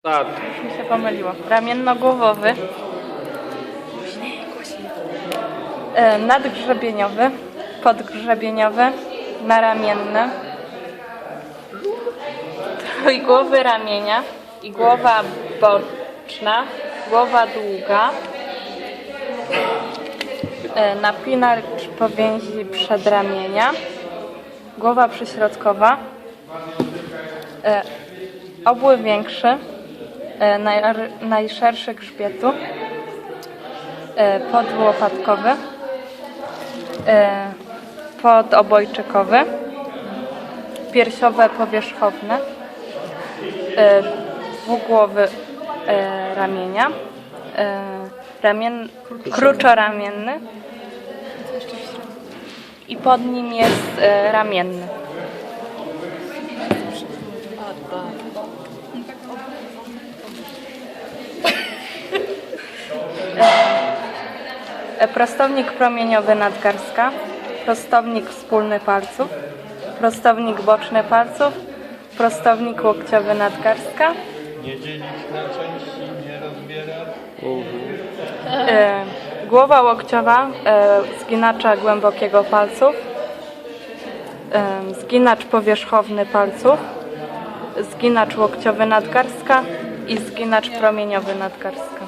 Start. Mi się pomyliło. Ramienno-głowowy. E, nadgrzebieniowy. Podgrzebieniowy. Naramienny. Trójgłowy ramienia. I głowa boczna. Głowa długa. E, napinacz powięzi przedramienia. Głowa przyśrodkowa. E, obły większy. E, naj- najszerszy grzbietu, e, podłopatkowy, e, podobojczykowy, piersiowe powierzchowne, dwugłowy ramienia, ramien, kruczoramienny i pod nim jest ramienny. Prostownik promieniowy nadgarstka, prostownik wspólny palców, prostownik boczny palców, prostownik łokciowy nadgarstka, Nie dzielić na części, nie rozbierać. e, głowa łokciowa e, zginacza głębokiego palców, e, zginacz powierzchowny palców, zginacz łokciowy nadgarstka i zginacz promieniowy nadgarstka.